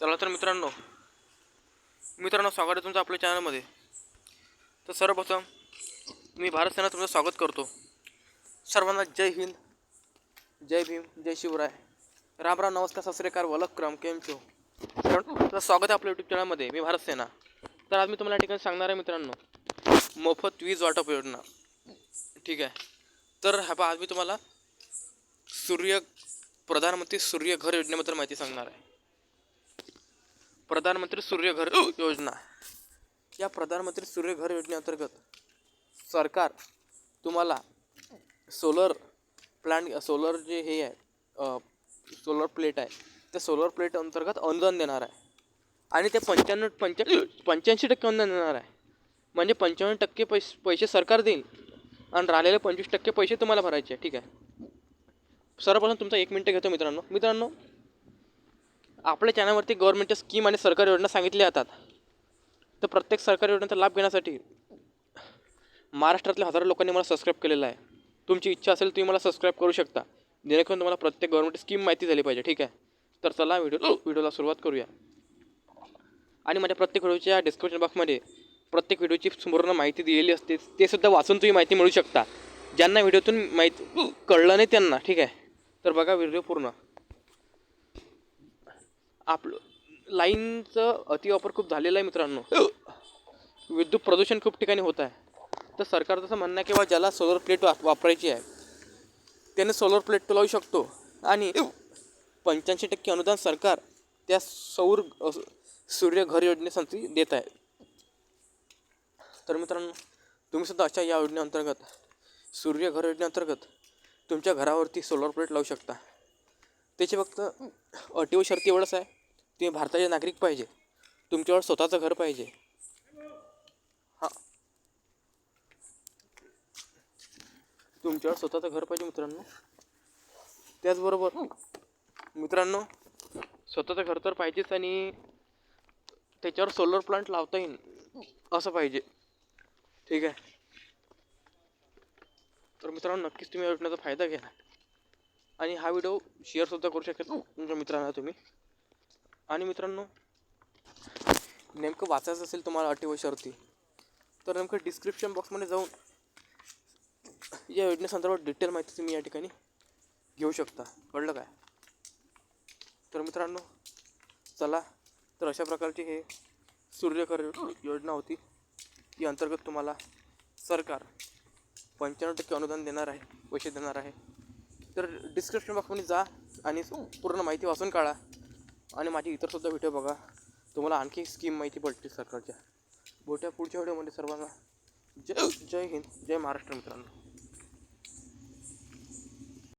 चला तर मित्रांनो मित्रांनो स्वागत आहे तुमचं आपल्या चॅनलमध्ये. तर सर्वप्रथम मी भारत सेना तुमचं स्वागत करतो. सर्वांना जय हिंद जय भीम जय शिवराय. राम राम नमस्कार सासरेकार श्री वलक क्रम केम शो तर स्वागत आहे आपल्या यूट्यूब चॅनलमध्ये मी भारत सेना. तर आज मी तुम्हाला या ठिकाणी सांगणार आहे मित्रांनो मोफत वीज वाटप योजना. ठीक आहे? तर हा पहा आज मी तुम्हाला सूर्य प्रधानमंत्री सूर्य घर योजनेबद्दल माहिती सांगणार आहे. प्रधानमंत्री सूर्यघर योजना. या प्रधानमंत्री सूर्य घर योजनेअंतर्गत सरकार तुम्हाला सोलर प्लांट सोलर जे हे आहे सोलर प्लेट आहे त्या सोलर प्लेट अंतर्गत अनुदान देणार आहे. आणि ते पंच्याण्णव पंच्या पंच्याऐंशी टक्के अनुदान देणार आहे. म्हणजे पंच्याण्णव टक्के पैसे पैसे सरकार देईल आणि राहिलेले पंचवीस टक्के पैसे तुम्हाला भरायचे आहे. ठीक आहे. सर्वप्रथम तुमचा एक मिनटं घेतो मित्रांनो. मित्रांनो आपल्या चॅनलवरती गव्हर्नमेंटच्या स्कीम आणि सरकारी योजना सांगितल्या जातात. तर प्रत्येक सरकारी योजनेचा लाभ घेण्यासाठी महाराष्ट्रातल्या हजारो लोकांनी मला सबस्क्राईब केलेलं आहे. तुमची इच्छा असेल तुम्ही मला सबस्क्राईब करू शकता. जेणेकरून तुम्हाला प्रत्येक गव्हर्नमेंट स्कीम माहिती झाली पाहिजे ठीक आहे? तर चला व्हिडिओ व्हिडिओला सुरुवात करूया. आणि माझ्या प्रत्येक व्हिडिओच्या डिस्क्रिप्शन बॉक्समध्ये प्रत्येक व्हिडिओची संपूर्ण माहिती दिलेली असते. ते सुद्धा वाचून तुम्ही माहिती मिळू शकता. ज्यांना व्हिडिओतून माहिती कळलं नाही त्यांना ठीक आहे? तर बघा व्हिडिओ पूर्ण. आपलं लाईनचं अतिवापर खूप झालेला आहे मित्रांनो. विद्युत प्रदूषण खूप ठिकाणी होत आहे. तर सरकारचं असं म्हणणं आहे की बा ज्याला सोलर प्लेट वा वापरायची आहे त्याने सोलर प्लेट तो लावू शकतो. आणि पंच्याऐंशी टक्के अनुदान सरकार त्या सौर सूर्य घर योजनेसाठी देत आहे. तर मित्रांनो तुम्ही सुद्धा अशा या योजनेअंतर्गत सूर्य घर योजनेअंतर्गत तुमच्या घरावरती सोलर प्लेट लावू शकता. त्याचे फक्त अटी व शर्ती एवढंच आहे. तुम्ही भारताचे नागरिक पाहिजे. तुमच्यावर स्वतःचं घर पाहिजे. हां. तुमच्यावर स्वतःचं घर पाहिजे मित्रांनो. त्याचबरोबर मित्रांनो स्वतःचं घर तर पाहिजेच आणि त्याच्यावर सोलर प्लांट लावता येईल असं पाहिजे. ठीक आहे? तर मित्रांनो नक्कीच तुम्ही या योजनेचा फायदा घ्या आणि हा व्हिडिओ शेअरसुद्धा करू शकता तुमच्या मित्रांना तुम्ही. आणि मित्रांनो नेमकं वाचायचं असेल तुम्हाला अटी व शर्ती तर नेमकं डिस्क्रिप्शन बॉक्समध्ये जाऊन या योजनेसंदर्भात डिटेल माहिती तुम्ही या ठिकाणी घेऊ शकता. कळलं काय? तर मित्रांनो चला तर अशा प्रकारची हे सूर्यकर योजना होती. ती अंतर्गत तुम्हाला सरकार पंच्याण्णव टक्के अनुदान देणार आहे पैसे देणार आहे. तर डिस्क्रिप्शन बॉक्समध्ये जा आणि पूर्ण माहिती वाचून काढा. आणि माझी इतरसुद्धा व्हिडिओ बघा. तुम्हाला आणखी स्कीम माहिती पडते सरकारच्या. मोठ्या पुढच्या व्हिडिओमध्ये सर्वांना. जय जय हिंद जय महाराष्ट्र मित्रांनो.